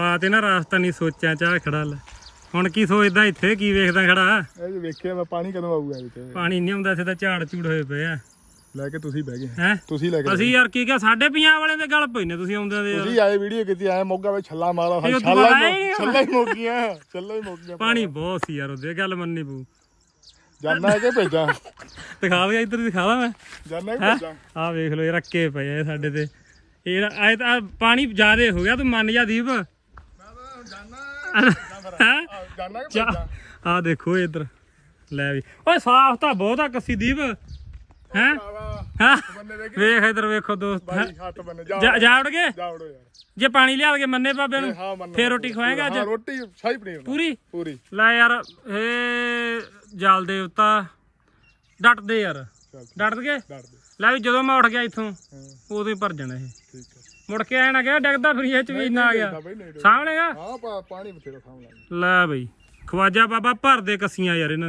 ਪਾ ਤੇ ਨਾ ਰਾਸਤਾ ਨਹੀਂ ਸੋਚਾਂ ਚਾਹ ਖੜਾ ਲੈ। ਹੁਣ ਕੀ ਸੋਚਦਾ ਇੱਥੇ ਕੀ ਵੇਖਦਾ ਖੜਾ? ਇਹ ਜੇ ਵੇਖਿਆ ਮੈਂ ਪਾਣੀ ਕਦੋਂ ਆਊਗਾ ਤੇ ਪਾਣੀ ਨਹੀਂ ਆਉਂਦਾ ਇੱਥੇ ਤਾਂ ਝਾੜ ਝੂੜ ਹੋਏ ਪਏ ਆ। ਲੈ ਕੇ ਤੁਸੀਂ ਬਹਿ ਗਏ। ਤੁਸੀਂ ਲੈ ਕੇ ਅਸੀਂ ਯਾਰ ਕੀ ਕਿਹਾ ਸਾਡੇ ਪੰਜਾਬ ਵਾਲਿਆਂ ਦੇ ਗੱਲ ਪਈ ਨੇ ਤੁਸੀਂ ਆਉਂਦੇ ਦੇ ਯਾਰ। ਤੁਸੀਂ ਆਏ ਵੀਡੀਓ ਕੀਤੀ ਆਏ ਮੋਗਾ ਵਿੱਚ ਛੱਲਾ ਮਾਰਾ ਇਹ ਭਾਈ ਉਹ ਛੱਲਾ ਦੁਬਾਰਾ ਹੀ ਹੀ ਮੁੱਕ- ਛੱਲਾ ਹੀ ਮੁੱਕ ਗਿਆ ਛੱਲਾ ਹੀ ਮੁੱਕ ਗਿਆ ਪਾਣੀ ਬਹੁਤ ਸੀ ਯਾਰ ਉਹਦੇ ਗੱਲ ਮੰਨਣੀ ਪਊ। ਜਾਨਾ ਕਿ ਭੇਜਾਂ? ਦਿਖਾ ਦੇ ਇੱਧਰ ਦਿਖਾਵਾ ਮੈਂ। ਜਾਨਾ ਕਿ? ਭੇਜਾਂ? ਆਹ ਵੇਖ ਲਓ ਇਹ ਰੱਕੇ ਪਏ ਆ ਸਾਡੇ ਤੇ। ਇਹ ਆਏ ਤਾਂ ਪਾਣੀ ਜ਼ਿਆਦੇ ਹੋ ਗਿਆ ਤੂੰ ਮੰਨ ਜਾ ਦੀਪ। ਆ ਦੇਖੋ ਇੱਧਰ। ਲੈ ਵੀ। ਓਏ ਸਾਫ਼ ਤਾਂ ਬਹੁਤ ਆ ਕੱਸੀ ਦੀਪ। ਹੈ? ਵੇਖ ਇੱਧਰ ਵੇਖੋ ਦੋਸਤ। ਜਾ ਉੜ ਗਏ? ਜਾ ਉੜੋ ਯਾਰ। ਜੇ ਪਾਣੀ ਲਿਆ ਕੇ ਮੰਨੇ ਬਾਬੇ ਨੂੰ ਫੇਰ ਰੋਟੀ ਖਵਾਏਗਾ ਅੱਜ? ਰੋਟੀ ਸ਼ਾਹੀ ਪਨੀਰ। ਪੂਰੀ? ਪੂਰੀ। ਲੈ ਯਾਰ ਏ ਜਲ ਦੇਵਤਾ ਡਟ ਦੇ ਯਾਰ। ਡਟ ਗਏ? ਲੈ ਵੀ ਜਦੋਂ ਮੈਂ ਉੱਠ ਗਿਆ ਇੱਥੋਂ ਉਦੋਂ ਹੀ ਭਰ ਜਾਣਾ ਇਹ। ਠੀਕ ਮੁੜ ਕੇ ਐ ਨਾ ਗਿਆ ਡਿੱਗਦਾ ਫਿਰ ਇਹ ਚ ਵੀ ਨਾ ਆ ਗਿਆ। ਸਾਹਮਣੇਗਾ ਹਾਂ ਪਾ- ਪਾਣੀ ਬਥੇਰਾ ਸਾਹਮਣੇ ਲੈ ਬਈ ਖਵਾਜਾ ਬਾਬਾ ਭਰਦੇ ਕੱਸੀਆਂ ਯਾਰ ਇਹਨਾਂ ਦੀ